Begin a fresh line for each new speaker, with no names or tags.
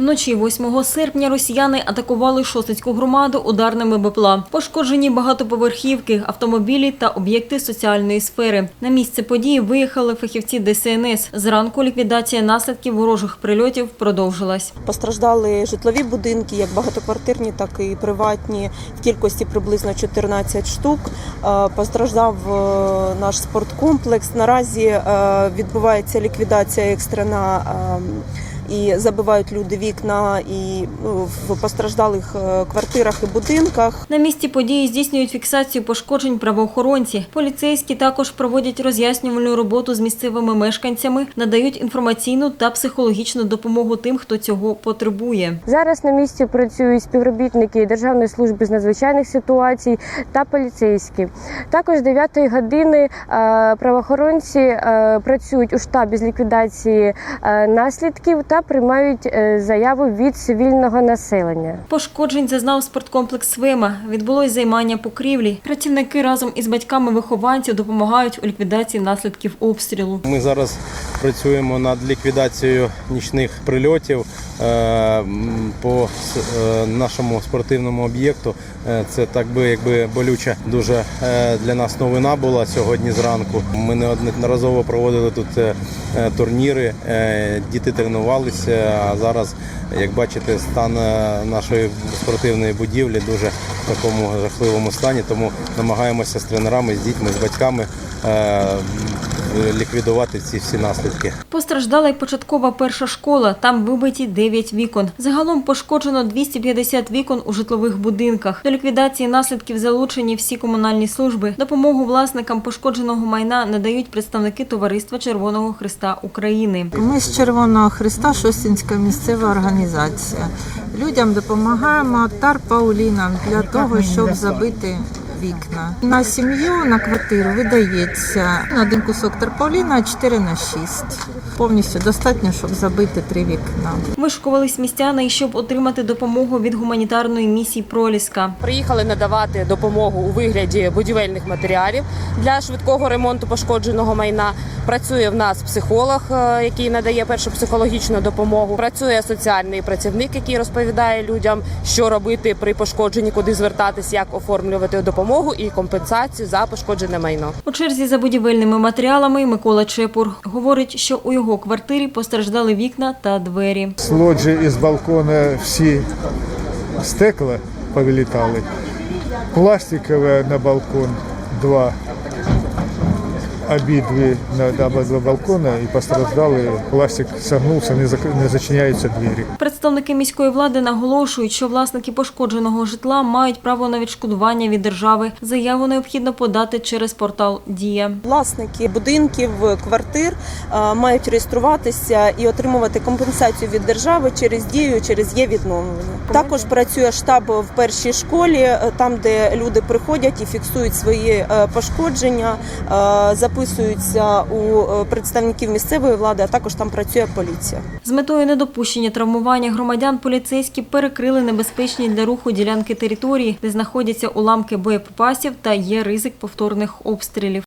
Вночі 8 серпня росіяни атакували Шосицьку громаду ударними БПЛА. Пошкоджені багатоповерхівки, автомобілі та об'єкти соціальної сфери. На місце події виїхали фахівці ДСНС. Зранку ліквідація наслідків ворожих прильотів продовжилась.
Постраждали житлові будинки, як багатоквартирні, так і приватні, в кількості приблизно 14 штук. Е, Постраждав е, наш спорткомплекс. Наразі е, відбувається ліквідація екстрена. І забивають люди вікна і ну, в постраждалих е, квартирах і будинках.
На місці події здійснюють фіксацію пошкоджень правоохоронці. Поліцейські також проводять роз'яснювальну роботу з місцевими мешканцями, надають інформаційну та психологічну допомогу тим, хто цього потребує.
Зараз на місці працюють співробітники Державної служби з надзвичайних ситуацій та поліцейські. Також з 9 години е, правоохоронці е, працюють у штабі з ліквідації наслідків та приймають заяву від цивільного населення.
Пошкоджень зазнав спорткомплекс Свима. Відбулось займання покрівлі. Працівники разом із батьками вихованців допомагають у ліквідації наслідків обстрілу.
Ми зараз працюємо над ліквідацією нічних прильотів е, по е, нашому спортивному об'єкту. Е, Це так би якби болюча дуже для нас новина була сьогодні зранку. Ми неодноразово проводили тут турніри, діти тренувалися. А зараз, як бачите, стан нашої спортивної будівлі дуже в такому жахливому стані. Тому намагаємося з тренерами, з дітьми, з батьками. Е, ліквідувати ці всі наслідки.
Постраждала й початкова перша школа. Там вибиті 9 вікон. Загалом пошкоджено 250 вікон у житлових будинках. До ліквідації наслідків залучені всі комунальні служби. Допомогу власникам пошкодженого майна надають представники Товариства Червоного Христа України.
Ми з Червоного Христа, Шостинська місцева організація. Людям допомагаємо тар Паулінам для того, щоб забити вікна. На сім'ю, на квартиру видається на один кусок тарпауліна 4 на 6. Повністю достатньо, щоб забити три вікна.
Вишкувались містяни, і щоб отримати допомогу від гуманітарної місії Проліска.
Приїхали надавати допомогу у вигляді будівельних матеріалів для швидкого ремонту пошкодженого майна. Працює в нас психолог, е, який надає першу психологічну допомогу. Працює соціальний працівник, який розповідає людям, що робити при пошкодженні, куди звертатись, як оформлювати допомогу і компенсацію за пошкоджене майно.
У черзі за будівельними матеріалами Микола Чепур говорить, що у його квартирі постраждали вікна та двері.
З із і з балкона всі стекла повилітали. Пластикове на балкон два. Обидві на на обидва балкона і постраждали. Пластик согнувся, не зак- не зачиняються двері.
Представники міської влади наголошують, що власники пошкодженого житла мають право на відшкодування від держави. Заяву необхідно подати через портал Дія.
Власники будинків, квартир мають реєструватися і отримувати компенсацію від держави через дію, через є відновлення. Також працює штаб в першій школі, е, там де люди приходять і фіксують свої е, пошкодження, е, записуються у е, представників місцевої влади, а також там працює поліція.
З метою недопущення травмування громадян поліцейські перекрили небезпечні для руху ділянки території, де знаходяться уламки боєприпасів та є ризик повторних обстрілів.